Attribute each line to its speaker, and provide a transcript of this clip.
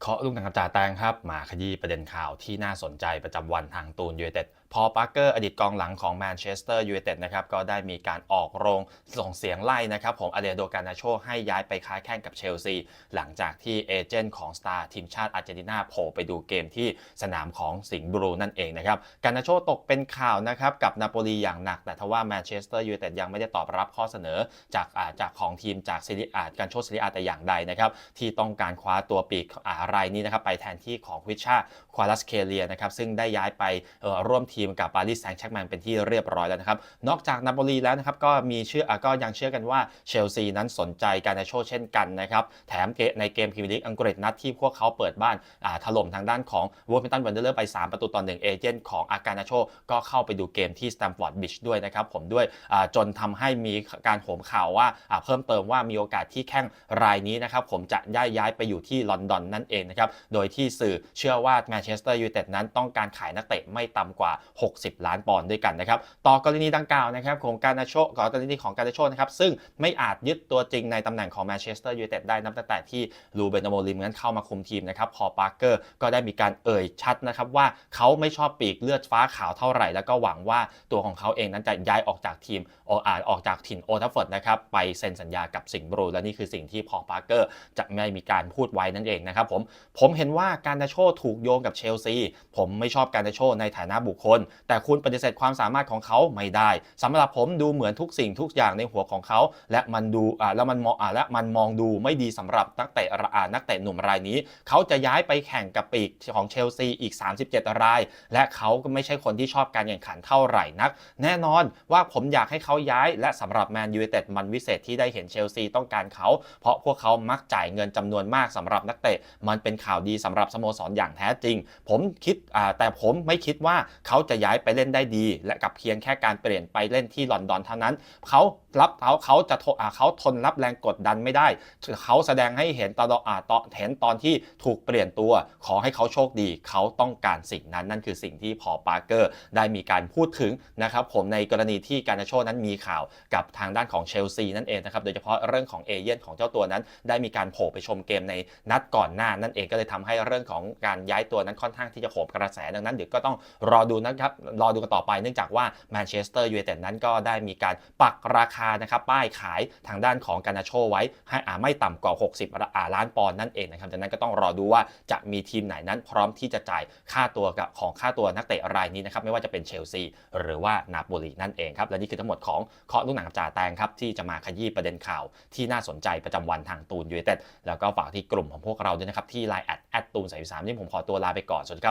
Speaker 1: เคาะลูกหนังกับจาแตงครับ มาขยี้ประเด็นข่าวที่น่าสนใจประจำวันทางตูนยูเอเต็ด พอปาร์เกอร์อดีตกองหลังของแมนเชสเตอร์ยูไนเต็ดนะครับก็ได้มีการออกโรงส่งเสียงไล่นะครับผมอเดโดกานาโชให้ย้ายไปค้าแข่งกับเชลซี หลังจากที่เอเจนต์ของสตาร์ทีมชาติอาร์เจนตินาโผล่ไปดูเกมที่สนามของสิงห์บรูนั่นเองนะครับกานาโชตกเป็นข่าวนะครับกับนาโปลีอย่างหนัก แต่ทว่าแมนเชสเตอร์ยูไนเต็ดยังไม่ได้ตอบรับข้อเสนอจากอ่าจากของทีมจากซิริอาการโชซิริอาแต่อย่างใดนะครับที่ต้องการคว้าตัวปีกอารายนี้นะครับไปแทนที่ของวิชาควาลัสเคเลียนะครับซึ่งได้ย้ายไปเอ่อร่วมทีมกับปารีสแซงต์แชร์กแมงเป็นที่เรียบร้อยแล้วนะครับ นอกจากนาโปลีแล้วนะครับก็มีเชื่อก็ยังเชื่อกันว่าเชลซีนั้นสนใจการนาโชเช่นกันนะครับ แถมในเกมพรีเมียร์ลีกอังกฤษนัดที่พวกเขาเปิดบ้านถล่มทางด้านของวอร์เมตันวันเดอร์เลอร์ไป 3 ประตูต่อหนึ่งเอเจนต์ของอาการนาโชก็เข้าไปดูเกมที่สแตมฟอร์ดบิชด้วยนะครับผมด้วยจนทำให้มีการโหมข่าวว่าอ่าเพิ่มเติมว่ามีโอกาสที่แข้งรายนี้นะครับผมจะย้ายย้ายไปอยู่ที่ลอนดอนนั่นเองนะครับโดยที่สื่อเชื่อว่าแมนเชสเตอร์ยูไนเต็ดนั้นต้องการขายนักเตะไม่ต่ำกว่า60 ล้านปอนด์ด้วยกันนะครับ ต่อกรณีดังกล่าวนะครับของการนาโชก่อกรณีของการนาโชนะครับซึ่งไม่อาจยึดตัวจริงในตำแหน่งของแมนเชสเตอร์ยูไนเต็ดได้นับตั้งแต่ที่ลูเบนโมลิมนั้นเข้ามาคุมทีมนะครับพอปาร์เกอร์ก็ได้มีการเอ่ยชัดนะครับว่าเขาไม่ชอบปีกเลือดฟ้าขาวเท่าไหร่ แล้วก็หวังว่าตัวของเขาเองนั้นจะย้ายออกจากทีมออาออกจากถิ่นโอทัฟเฟิร์ดนะครับไปเซ็นสัญญากับสิงห์บรูและนี่คือสิ่งที่พอปาร์เกอร์จะไม่มีการพูดไว้นั่นเองนะครับผมผมเห็นว่าการนาโชถูกโยงกับเชลซีผมไม่ชอบการนาโชในฐานะบุคคลแต่คุณปฏิเสธความสามารถของเขาไม่ได้สำหรับผมดูเหมือนทุกสิ่งทุกอย่างในหัวของเขา และมันดูอ่าแล้วมันมองอ่าและมันมองดูไม่ดีสำหรับนักเตะอ่านักเตะหนุ่มรายนี้ เขาจะย้ายไปแข่งกับปีกของเชลซีอีก 37 ราย และเขาก็ไม่ใช่คนที่ชอบการแข่งขันเท่าไหร่นัก แน่นอนว่าผมอยากให้เขาย้าย และสำหรับแมนยูเต็ดมันวิเศษที่ได้เห็นเชลซีต้องการเขา เพราะพวกเขามักจ่ายเงินจำนวนมากสำหรับนักเตะมันเป็นข่าวดีสำหรับสโมสรอย่างแท้จริง ผมคิดอ่าแต่ผมไม่คิดว่าเขาจะย้ายไปเล่นได้ดี และกับเพียงแค่การเปลี่ยนไปเล่นที่ลอนดอนเท่านั้น เขารับเขาเขาจะทนอ่าเขาทนรับแรงกดดันไม่ได้ เขาแสดงให้เห็นตอนอ่าตอนเห็นตอนที่ถูกเปลี่ยนตัว ขอให้เขาโชคดี เขาต้องการสิ่งนั้นนั่นคือสิ่งที่พอปาร์เกอร์ ได้มีการพูดถึงนะครับผมในกรณีที่การนาโชนั้นมีข่าวกับทางด้านของเชลซีนั่นเองนะครับโดยเฉพาะเรื่องของเอเย่นของเจ้าตัวนั้น ได้มีการโผล่ไปชมเกมในนัดก่อนหน้านั่นเองก็เลยทำให้เรื่องของการย้ายตัวนั้นค่อนข้างที่จะโหมกระแสดังนั้นเดี๋ยวก็ต้องรอดูนะครับรอดูกันต่อไปเนื่องจากว่าแมนเชสเตอร์ยูไนเต็ดนั้นก็ได้มีการปักราคานะครับป้ายขายทางด้านของการนาโชไว้ให้อ่าไม่ต่ำกว่า 60อ่าล้านปอนด์นั่นเองนะครับดังนั้นก็ต้องรอดูว่าจะมีทีมไหนนั้นพร้อมที่จะจ่ายค่าตัวกับของค่าตัวนักเตะรายนี้นะครับไม่ว่าจะเป็นเชลซีหรือว่านาโปลีนั่นเองครับและนี่คือทั้งหมดของเคาะลูกหนังจ่าแตงครับที่จะมาขยี้ประเด็นข่าวที่น่าสนใจประจำวันทางตูนยูไนเต็ดแล้วก็ฝากที่กลุ่มของพวกเราด้วยนะครับที่ไลน์แอดแอดตูนสายสามที่ผมขอตัวลาไปก่อนสวัสดีครับ